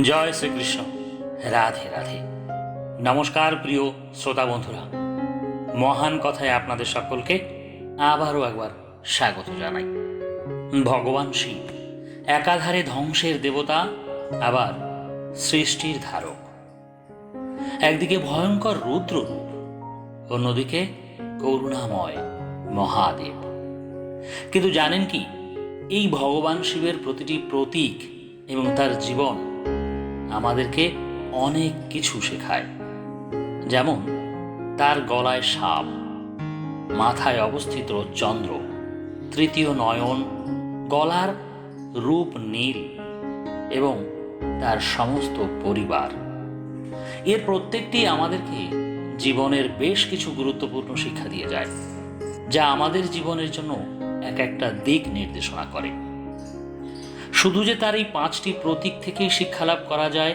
জয় শ্রীকৃষ্ণ। রাধে রাধে। নমস্কার প্রিয় শ্রোতা বন্ধুরা। মহান কথায় আপনাদের সকলকে আবারও একবার স্বাগত জানাই। ভগবান শিব, একাধারে ধ্বংসের দেবতা, আবার সৃষ্টির ধারক। একদিকে ভয়ঙ্কর রুদ্র রূপ, অন্যদিকে করুণাময় মহাদেব। কিন্তু জানেন কি, এই ভগবান শিবের প্রতিটি প্রতীক এবং তার জীবন আমাদেরকে অনেক কিছু শেখায়। যেমন, তার গলায় সাপ, মাথায় অবস্থিত চন্দ্র, তৃতীয় নয়ন, গলার রূপ নীল এবং তার সমস্ত পরিবার। এর প্রত্যেকটি আমাদেরকে জীবনের বেশ কিছু গুরুত্বপূর্ণ শিক্ষা দিয়ে যায়, যা আমাদের জীবনের জন্য এক একটা দিক নির্দেশনা করে। শুধু যে তার এই পাঁচটি প্রতীক থেকেই শিক্ষালাভ করা যায়,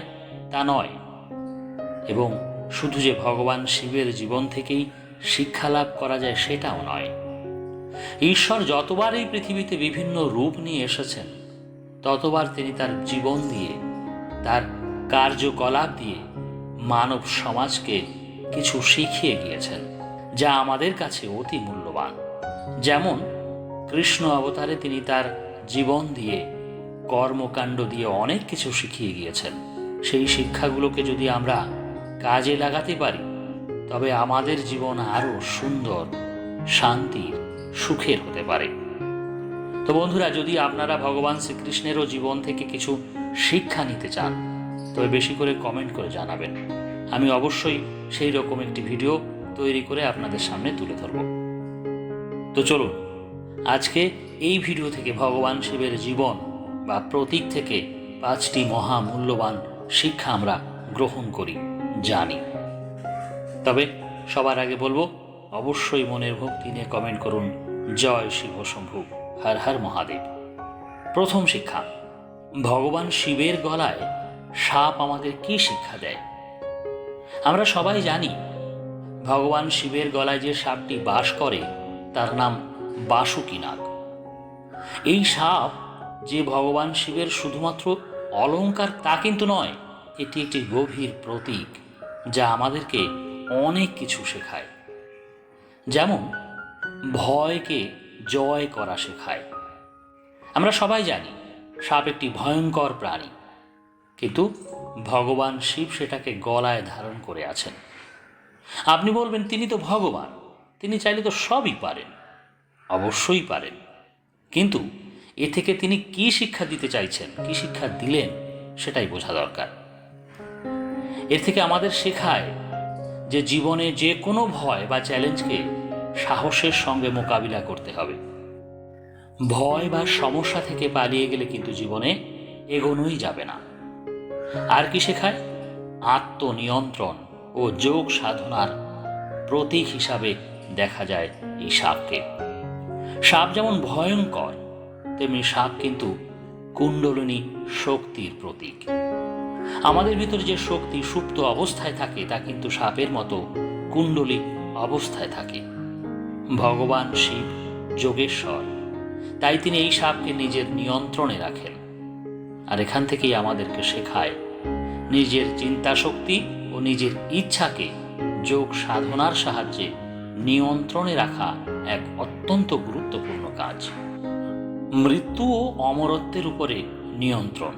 তা নয়। এবং শুধু যে ভগবান শিবের জীবন থেকেই শিক্ষা লাভ করা যায়, সেটাও নয়। ঈশ্বর যতবার এই পৃথিবীতে বিভিন্ন রূপ নিয়ে এসেছেন, ততবার তিনি তার জীবন দিয়ে, তার কার্যকলাপ দিয়ে মানব সমাজকে কিছু শিখিয়ে গিয়েছেন, যা আমাদের কাছে অতি মূল্যবান। যেমন কৃষ্ণ অবতারে তিনি তার জীবন দিয়ে কর্মকাণ্ড দিয়ে অনেক কিছু শিখিয়ে গিয়েছেন। সেই শিক্ষাগুলোকে যদি আমরা কাজে লাগাতে পারি, তবে আমাদের জীবন আরও সুন্দর, শান্তির, সুখের হতে পারে। তো বন্ধুরা, যদি আপনারা ভগবান শ্রীকৃষ্ণেরও জীবন থেকে কিছু শিক্ষা নিতে চান, তবে বেশি করে কমেন্ট করে জানাবেন। আমি অবশ্যই সেই রকম একটি ভিডিও তৈরি করে আপনাদের সামনে তুলে ধরব। তো চলুন, আজকে এই ভিডিও থেকে ভগবান শিবের জীবন বা প্রতীক থেকে পাঁচটি মহা মূল্যবান শিক্ষা আমরা গ্রহণ করি, জানি। তবে সবার আগে বলব, অবশ্যই মনের ভক্তি নিয়ে কমেন্ট করুন। জয় শিব শম্ভু, হর হর মহাদেব। প্রথম শিক্ষা, ভগবান শিবের গলায় সাপ আমাদের কি শিক্ষা দেয়? আমরা সবাই জানি, ভগবান শিবের গলায় যে সাপটি বাস করে, তার নাম বাসুকিনাগ। এই সাপ যে ভগবান শিবের শুধুমাত্র অলঙ্কার তা কিন্তু নয়, এটি একটি গভীর প্রতীক যা আমাদেরকে অনেক কিছু শেখায়। যেমন, ভয়কে জয় করা শেখায়। আমরা সবাই জানি, সাপ একটি ভয়ঙ্কর প্রাণী। কিন্তু ভগবান শিব সেটাকে গলায় ধারণ করে আছেন। আপনি বলবেন, তিনি তো ভগবান। তিনি চাইলে তো সবই পারেন। অবশ্যই পারেন। কিন্তু এ থেকে তিনি কি শিক্ষা দিতে চাইছেন, কি শিক্ষা দিলেন, সেটাই বোঝা দরকার। এর থেকে আমাদের শেখায় যে জীবনে যে কোনো ভয় বা চ্যালেঞ্জকে সাহসের সঙ্গে মোকাবিলা করতে হবে। ভয় বা সমস্যা থেকে পালিয়ে গেলে কিন্তু জীবনে এগোনোই যাবে না। আর কি শেখায়? আত্মনিয়ন্ত্রণ ও যোগ সাধনার প্রতীক হিসাবে দেখা যায় এই সাপকে। সাপ যেমন ভয়ঙ্কর তেমনি সাপ কিন্তু কুণ্ডলিনী শক্তির প্রতীক। আমাদের ভিতরে যে শক্তি সুপ্ত অবস্থায় থাকে, তা কিন্তু সাপের মতো কুণ্ডলী অবস্থায় থাকে। ভগবান শিব, যোগেশ্বর, তাই তিনি এই সাপকে নিজের নিয়ন্ত্রণে রাখেন। আর এখান থেকেই আমাদেরকে শেখায়, নিজের চিন্তা শক্তি ও নিজের ইচ্ছাকে যোগ সাধনার সাহায্যে নিয়ন্ত্রণে রাখা এক অত্যন্ত গুরুত্বপূর্ণ কাজ। মৃত্যু ও অমরত্বের উপরে নিয়ন্ত্রণ।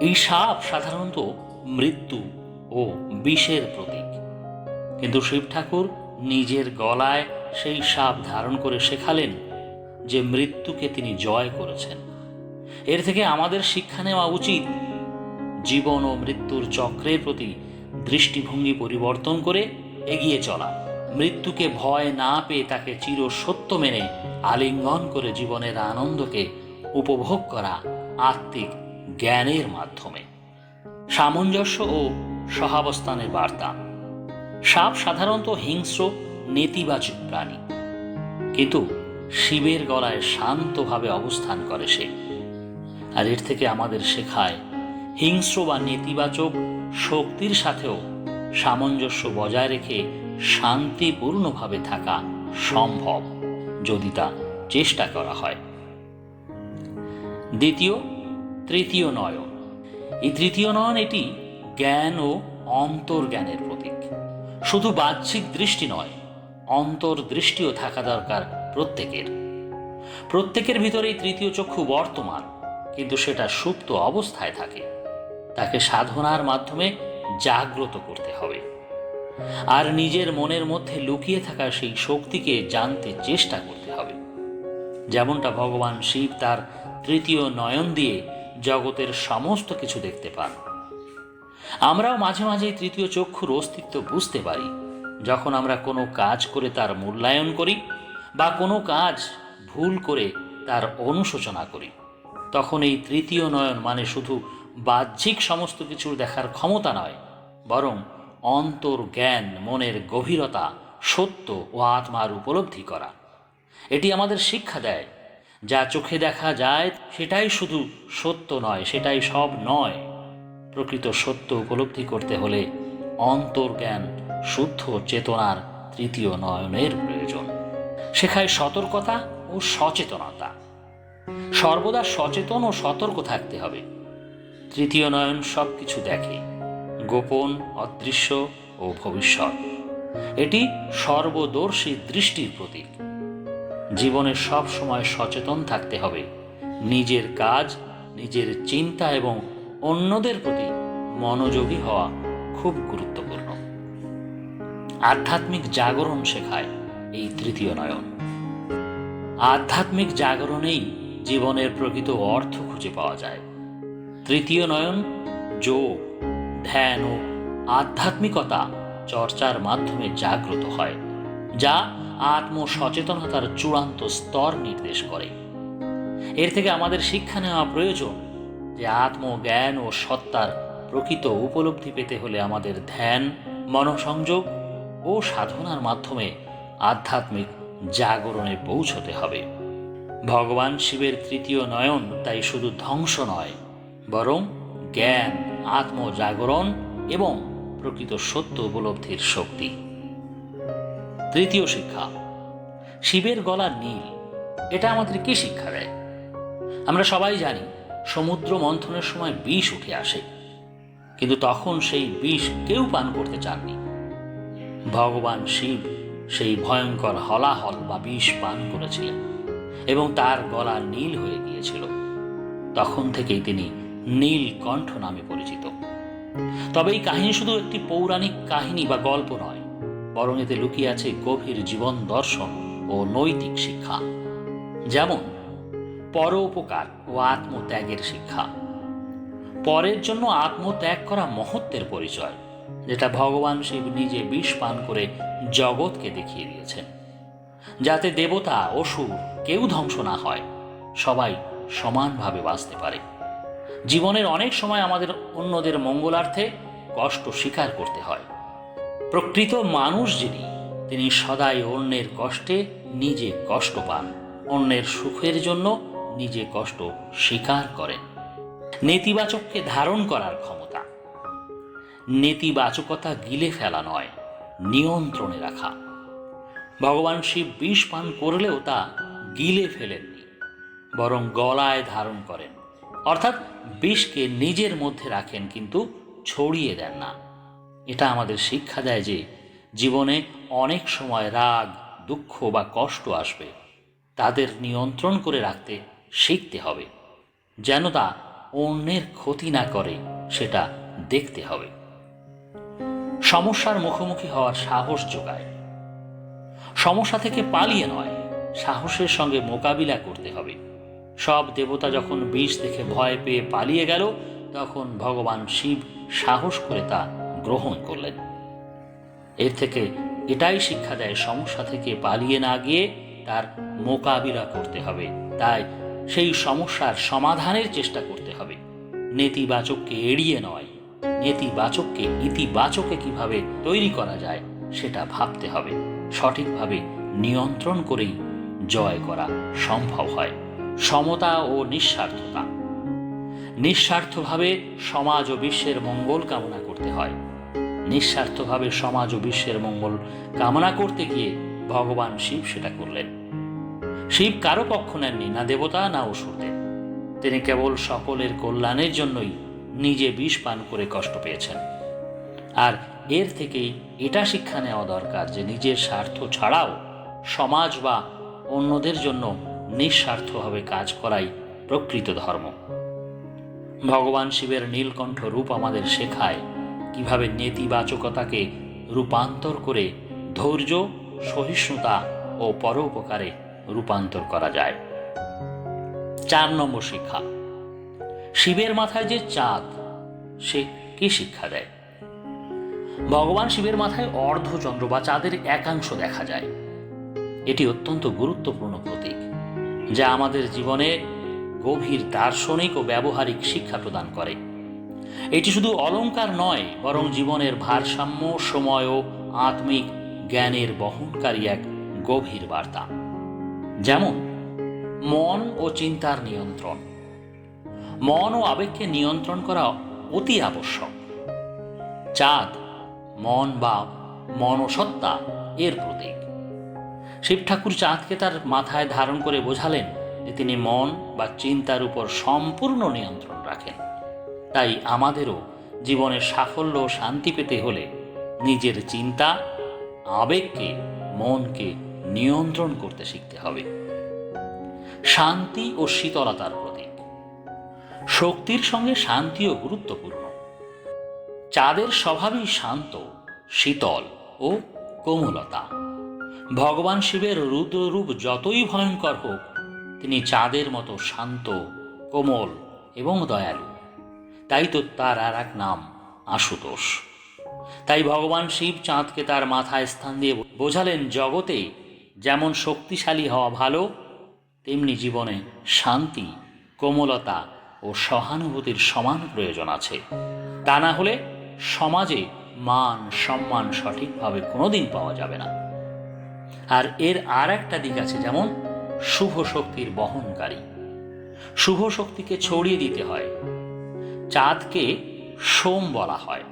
এই সাপ সাধারণত মৃত্যু ও বিষের প্রতীক। কিন্তু শিব ঠাকুর নিজের গলায় সেই সাপ ধারণ করে শেখালেন যে মৃত্যুকে তিনি জয় করেছেন। এর থেকে আমাদের শিক্ষা নেওয়া উচিত জীবন ও মৃত্যুর চক্রের প্রতি দৃষ্টিভঙ্গি পরিবর্তন করে এগিয়ে চলা। মৃত্যুকে ভয় না পেয়ে তাকে চির সত্য মেনে আলিঙ্গন করে জীবনের আনন্দকে উপভোগ করা আত্মিক জ্ঞানের মাধ্যমে। সামঞ্জস্য ও সহাবস্থানের বার্তা। সাপ সাধারণত হিংস্র, নেতিবাচক প্রাণী। কিন্তু শিবের গলায় শান্তভাবে অবস্থান করে সে। আর এর থেকে আমাদের শেখায়, হিংস্র বা নেতিবাচক শক্তির সাথেও সামঞ্জস্য বজায় রেখে শান্তিপূর্ণভাবে থাকা সম্ভব যদি তা চেষ্টা করা হয়। দ্বিতীয়, তৃতীয় নয়ন। এই তৃতীয় নয়ন এটি জ্ঞান ও অন্তর্জ্ঞানের প্রতীক। শুধু বাহ্যিক দৃষ্টি নয়, অন্তর্দৃষ্টিও থাকা দরকার প্রত্যেকের। প্রত্যেকের ভিতরে তৃতীয় চক্ষু বর্তমান, কিন্তু সেটা সুপ্ত অবস্থায় থাকে। তাকে সাধনার মাধ্যমে জাগ্রত করতে হবে। আর নিজের মনের মধ্যে লুকিয়ে থাকা সেই শক্তিকে জানতে চেষ্টা করতে হবে। যেমনটা ভগবান শিব তার তৃতীয় নয়ন দিয়ে জগতের সমস্ত কিছু দেখতে পান। আমরাও মাঝে মাঝে তৃতীয় চক্ষুর অস্তিত্ব বুঝতে পারি, যখন আমরা কোনো কাজ করে তার মূল্যায়ন করি বা কোনো কাজ ভুল করে তার অনুশোচনা করি, তখন এই তৃতীয় নয়ন মানে শুধু বাহ্যিক সমস্ত কিছুর দেখার ক্ষমতা নয়, বরং অন্তর জ্ঞান, মনের গভীরতা, সত্য ও আত্মার উপলব্ধি করা। এটি আমাদের শিক্ষা দেয়। যা চোখে দেখা যায়, সেটাই শুধু সত্য নয়, সেটাই সব নয়। প্রকৃত সত্য উপলব্ধি করতে হলে অন্তর্জ্ঞান শুদ্ধ চেতনার তৃতীয় নয়নের প্রয়োজন। শেখায় সতর্কতা ও সচেতনতা। সর্বদা সচেতন ও সতর্ক থাকতে হবে। তৃতীয় নয়ন সব কিছু দেখে। গোপন, অদৃশ্য ও ভবিষ্যৎ। এটি সর্বদর্শী দৃষ্টির প্রতীক। জীবনে সব সময় সচেতন থাকতে হবে। নিজের কাজ, নিজের চিন্তা এবং অন্যদের প্রতি মনোযোগী হওয়া খুব গুরুত্বপূর্ণ। আধ্যাত্মিক জাগরণ শেখায় এই তৃতীয় নয়ন। আধ্যাত্মিক জাগরণেই জীবনের প্রকৃত অর্থ খুঁজে পাওয়া যায়। তৃতীয় নয়ন, যোগ। ধ্যান ও আধ্যাত্মিকতা চর্চার মাধ্যমে জাগ্রত হয়, যা আত্মসচেতনতার চূড়ান্ত স্তর নির্দেশ করে। এর থেকে আমাদের শিক্ষা নেওয়া প্রয়োজন যে আত্মজ্ঞান ও সত্তার প্রকৃত উপলব্ধি পেতে হলে আমাদের ধ্যান, মনসংযোগ ও সাধনার মাধ্যমে আধ্যাত্মিক জাগরণে পৌঁছতে হবে। ভগবান শিবের তৃতীয় নয়ন তাই শুধু ধ্বংস নয়, বরং জ্ঞান আত্মজাগরণ এবং প্রকৃত সত্য উপলব্ধির শক্তি। তৃতীয় শিক্ষা, শিবের গলা নীল, এটা আমাদের কি শিক্ষা দেয়? আমরা সবাই জানি, সমুদ্র মন্থনের সময় বিষ উঠে আসে, কিন্তু তখন সেই বিষ কেউ পান করতে চাননি। ভগবান শিব সেই ভয়ঙ্কর হলাহল বা বিষ পান করেছিলেন এবং তার গলা নীল হয়ে গিয়েছিল। তখন থেকেই তিনি নীলকণ্ঠ নামে পরিচিত। তবে এই কাহিনী শুধু একটি পৌরাণিক কাহিনী বা গল্প নয়, বরং এতে লুকিয়ে আছে গভীর জীবন দর্শন ও নৈতিক শিক্ষা। যেমন, পরোপকার ও আত্মত্যাগের শিক্ষা। পরের জন্য আত্মত্যাগ করা মহত্বের পরিচয়, যেটা ভগবান শিব নিজে বিষ পান করে জগৎকে দেখিয়ে দিয়েছেন। যাতে দেবতা, অসুর কেউ ধ্বংস না হয়, সবাই সমানভাবে বাঁচতে পারে। জীবনের অনেক সময় আমাদের অন্যদের মঙ্গলার্থে কষ্ট স্বীকার করতে হয়। প্রকৃত মানুষ যিনি, তিনি সদাই অন্যের কষ্টে নিজে কষ্ট পান, অন্যের সুখের জন্য নিজে কষ্ট স্বীকার করেন। নেতিবাচককে ধারণ করার ক্ষমতা। নেতিবাচকতা গিলে ফেলা নয়, নিয়ন্ত্রণে রাখা। ভগবান শিব বিষ পান করলেও তা গিলে ফেলেননি, বরং গলায় ধারণ করেন। অর্থাৎ বিষকে নিজের মধ্যে রাখেন, কিন্তু ছড়িয়ে দেন না। এটা আমাদের শিক্ষা দেয় যে জীবনে অনেক সময় রাগ, দুঃখ বা কষ্ট আসবে। তাদের নিয়ন্ত্রণ করে রাখতে শিখতে হবে। যেন তা অন্যের ক্ষতি না করে, সেটা দেখতে হবে। সমস্যার মুখোমুখি হওয়ার সাহস যোগায়। সমস্যা থেকে পালিয়ে নয়, সাহসের সঙ্গে মোকাবিলা করতে হবে। সব দেবতা যখন বিষ দেখে ভয় পেয়ে পালিয়ে গেল, তখন ভগবান শিব সাহস করে তা গ্রহণ করলেন। এর থেকে এটাই শিক্ষা দেয়, সমস্যা থেকে পালিয়ে না গিয়ে তার মোকাবিলা করতে হবে। তাই সেই সমস্যার সমাধানের চেষ্টা করতে হবে। নেতিবাচককে এড়িয়ে নয়, নেতিবাচককে ইতিবাচকে কীভাবে তৈরি করা যায় সেটা ভাবতে হবে। সঠিকভাবে নিয়ন্ত্রণ করেই জয় করা সম্ভব হয়। সমতা ও নিঃস্বার্থতা। নিঃস্বার্থভাবে সমাজ ও বিশ্বের মঙ্গল কামনা করতে হয়। নিঃস্বার্থভাবে সমাজ ও বিশ্বের মঙ্গল কামনা করতে গিয়ে ভগবান শিব সেটা করলেন। শিব কারও পক্ষ নেননি, না দেবতা, না অসুরদের। তিনি কেবল সকলের কল্যাণের জন্যই নিজে বিষ পান করে কষ্ট পেয়েছেন। আর এর থেকেই এটা শিক্ষা নেওয়া দরকার যে নিজের স্বার্থ ছাড়াও সমাজ বা অন্যদের জন্য নিঃস্বার্থভাবে কাজ করাই প্রকৃত ধর্ম। ভগবান শিবের নীলকণ্ঠ রূপ আমাদের শেখায় কীভাবে নেতিবাচকতাকে রূপান্তর করে ধৈর্য, সহিষ্ণুতা ও পরোপকারে রূপান্তর করা যায়। চার নম্বর শিক্ষা। শিবের মাথায় যে চাঁদ, সে কি শিক্ষা দেয়? ভগবান শিবের মাথায় অর্ধচন্দ্র বা চাঁদের একাংশ দেখা যায়। এটি অত্যন্ত গুরুত্বপূর্ণ প্রতীক। যা আমাদের জীবনে গভীর দার্শনিক ও ব্যবহারিক শিক্ষা প্রদান করে। এটি শুধু অলংকার নয়, বরং জীবনের ভারসাম্য, সময় ও আত্মিক জ্ঞানের বহনকারী এক গভীর বার্তা। যেমন, মন ও চিন্তার নিয়ন্ত্রণ। মন ও আবেগকে নিয়ন্ত্রণ করা অতি আবশ্যক। চাঁদ, মন বা মনসত্তা এর প্রতীক। শিব ঠাকুর চাঁদকে তার মাথায় ধারণ করে বোঝালেন যে তিনি মন বা চিন্তার উপর সম্পূর্ণ নিয়ন্ত্রণ রাখেন। তাই আমাদেরও জীবনের সাফল্য ও শান্তি পেতে হলে নিজের চিন্তা, আবেগকে, মনকে নিয়ন্ত্রণ করতে শিখতে হবে। শান্তি ও শীতলতার প্রতীক। শক্তির সঙ্গে শান্তিও গুরুত্বপূর্ণ। চাঁদের স্বভাবই শান্ত, শীতল ও কোমলতা। ভগবান শিবের রুদ্ররূপ যতই ভয়ঙ্কর হোক, তিনি চাঁদের মতো শান্ত, কোমল এবং দয়ালু। তাই তো তার আর এক নাম আশুতোষ। তাই ভগবান শিব চাঁদকে তার মাথায় স্থান দিয়ে বোঝালেন, জগতে যেমন শক্তিশালী হওয়া ভালো, তেমনি জীবনে শান্তি, কোমলতা ও সহানুভূতির সমান প্রয়োজন আছে। তা না হলে সমাজে মান, সম্মান সঠিকভাবে কোনোদিন পাওয়া যাবে না। আর এর আর একটা দিক আছে যেমন শুভ শক্তির বহনকারী। শুভ শক্তিকে ছড়িয়ে দিতে হয়। চাঁদকে সোম বলা হয়।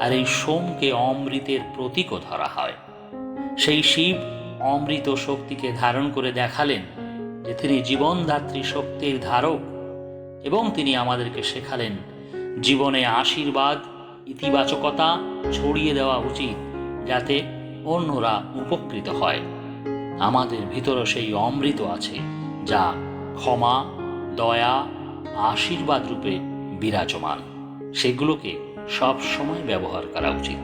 আর এই সোমকে অমৃতের প্রতীকও ধরা হয়। সেই শিব অমৃত শক্তিকে ধারণ করে দেখালেন যে তিনি জীবনদাত্রী শক্তির ধারক এবং তিনি আমাদেরকে শেখালেন, জীবনে আশীর্বাদ, ইতিবাচকতা ছড়িয়ে দেওয়া উচিত যাতে অন্যরা উপকৃত হয়। আমাদের ভিতরে সেই অমৃত আছে, যা ক্ষমা, দয়া, আশীর্বাদ রূপে বিরাজমান। সেগুলোকে সব সময় ব্যবহার করা উচিত।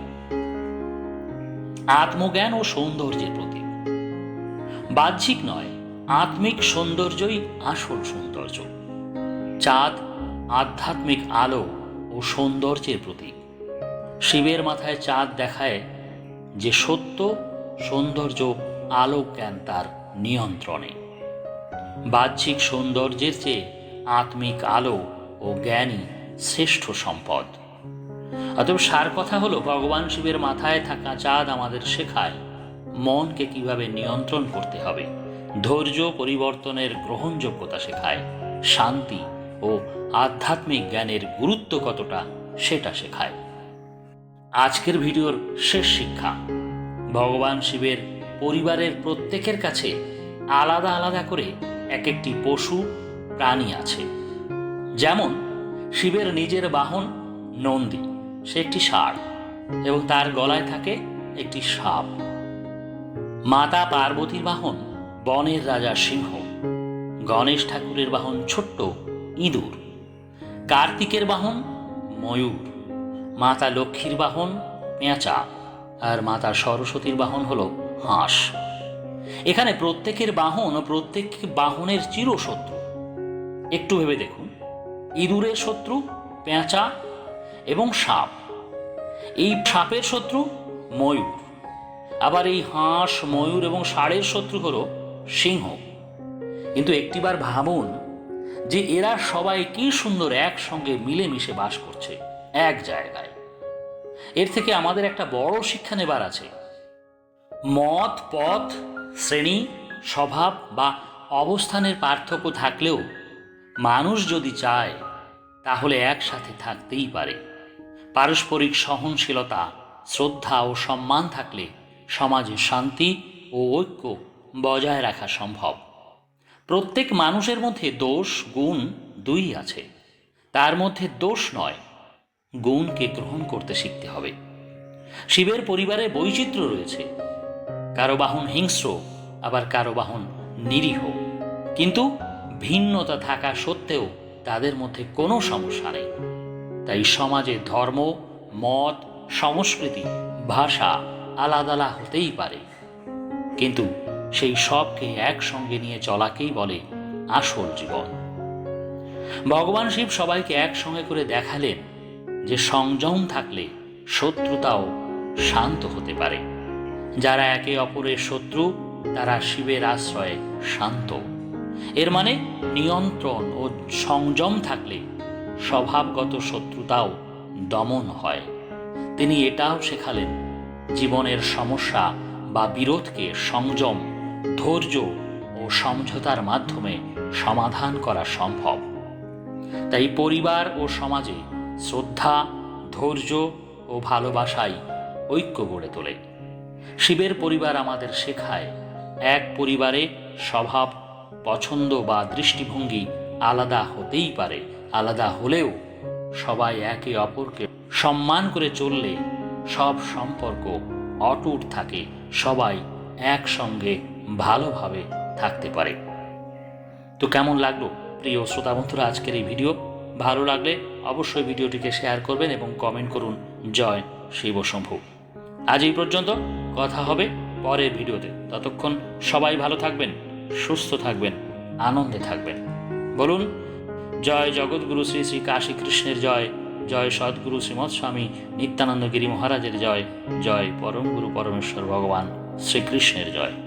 আত্মজ্ঞান ও সৌন্দর্যের প্রতীক। বাহ্যিক নয়, আত্মিক সৌন্দর্যই আসল সৌন্দর্য। চাঁদ আধ্যাত্মিক আলো ও সৌন্দর্যের প্রতীক। শিবের মাথায় চাঁদ দেখায় যে সত্য, সৌন্দর্য আলো জ্ঞান তার নিয়ন্ত্রণে। বাহ্যিক সৌন্দর্যের চেয়ে আত্মিক আলো ও জ্ঞানই শ্রেষ্ঠ সম্পদ। অতএব সার কথা হলো, ভগবান শিবের মাথায় থাকা চাঁদ আমাদের শেখায় মনকে কীভাবে নিয়ন্ত্রণ করতে হবে। ধৈর্য পরিবর্তনের গ্রহণযোগ্যতা শেখায়। শান্তি ও আধ্যাত্মিক জ্ঞানের গুরুত্ব কতটা, সেটা শেখায়। আজকের ভিডিওর শেষ শিক্ষা। ভগবান শিবের পরিবারের প্রত্যেকের কাছে আলাদা আলাদা করে এক একটি পশু, প্রাণী আছে। যেমন, শিবের নিজের বাহন নন্দী, সে একটি ষাঁড় এবং তার গলায় থাকে একটি সাপ। মাতা পার্বতীর বাহন বনের রাজা সিংহ, গণেশ ঠাকুরের বাহন ছোট্ট ইঁদুর, কার্তিকের বাহন ময়ূর। মাতা লক্ষ্মীর বাহন পেঁচা আর মাতা সরস্বতীর বাহন হলো হাঁস। এখানে প্রত্যেকের বাহন প্রত্যেক বাহনের চিরশত্রু। একটু ভেবে দেখুন, ইঁদুরের শত্রু, পেঁচা এবং সাপ। এই সাপের শত্রু ময়ূর। আবার এই হাঁস, ময়ূর এবং ষাঁড়ের শত্রু হলো সিংহ। কিন্তু একটিবার ভাবুন যে এরা সবাই কি সুন্দর একসঙ্গে মিলেমিশে বাস করছে। এক জায়গায়। এর থেকে আমাদের একটা বড় শিক্ষা নেবার আছে। মত, পথ, শ্রেণি, স্বভাব বা অবস্থানের পার্থক্য থাকলেও মানুষ যদি চায়, তাহলে একসাথে থাকতেই পারে। পারস্পরিক সহনশীলতা, শ্রদ্ধা ও সম্মান থাকলে সমাজে শান্তি ও ঐক্য বজায় রাখা সম্ভব। প্রত্যেক মানুষের মধ্যে দোষ, গুণ দুই আছে। তার মধ্যে দোষ নয় গুণকে গ্রহণ করতে শিখতে হবে। শিবের পরিবারে বৈচিত্র্য রয়েছে। কারও বাহন হিংস্র, আবার কারও বাহন নিরীহ। কিন্তু ভিন্নতা থাকা সত্ত্বেও তাদের মধ্যে কোনো সমস্যা নেই। তাই সমাজে ধর্ম, মত, সংস্কৃতি, ভাষা আলাদা হতেই পারে। কিন্তু সেই সবকে একসঙ্গে নিয়ে চলাকেই বলে আসল জীবন। ভগবান শিব সবাইকে একসঙ্গে করে দেখালেন যে সংযম থাকলে শত্রুতাও শান্ত হতে পারে। যারা একে অপরের শত্রু, তারা শিবের আশ্রয়ে শান্ত। এর মানে নিয়ন্ত্রণ ও সংযম থাকলে স্বভাবগত শত্রুতাও দমন হয়। তিনি এটাও শেখালেন, জীবনের সমস্যা বা বিরোধকে সংযম, ধৈর্য ও সমঝোতার মাধ্যমে সমাধান করা সম্ভব। তাই পরিবার ও সমাজে শ্রদ্ধা, ধৈর্য ও ভালোবাসাই ঐক্য গড়ে তোলে। শিবের পরিবার আমাদের শেখায়, এক পরিবারে স্বভাব, পছন্দ বা দৃষ্টিভঙ্গি আলাদা হতেই পারে, আলাদা হলেও সবাই একে অপরকে সম্মান করে চললে সব সম্পর্ক অটুট থাকে, সবাই একসঙ্গে ভালোভাবে থাকতে পারে। তো কেমন লাগল প্রিয় শ্রোতা বন্ধুরা আজকের এই ভিডিও? ভালো লাগলে অবশ্যই ভিডিওটিকে শেয়ার করবেন এবং কমেন্ট করুন, জয় শিব শম্ভু। আজ এই পর্যন্ত কথা হবে পরের ভিডিওতে। ততক্ষণ সবাই ভালো থাকবেন, সুস্থ থাকবেন, আনন্দে থাকবেন। বলুন, জয় জগৎগুরু শ্রী শ্রী কাশী কৃষ্ণের জয় জয় সদ্গুরু শ্রীমৎ স্বামী নিত্যানন্দ গিরি মহারাজের জয় জয় পরম গুরু পরমেশ্বর ভগবান শ্রীকৃষ্ণের জয়।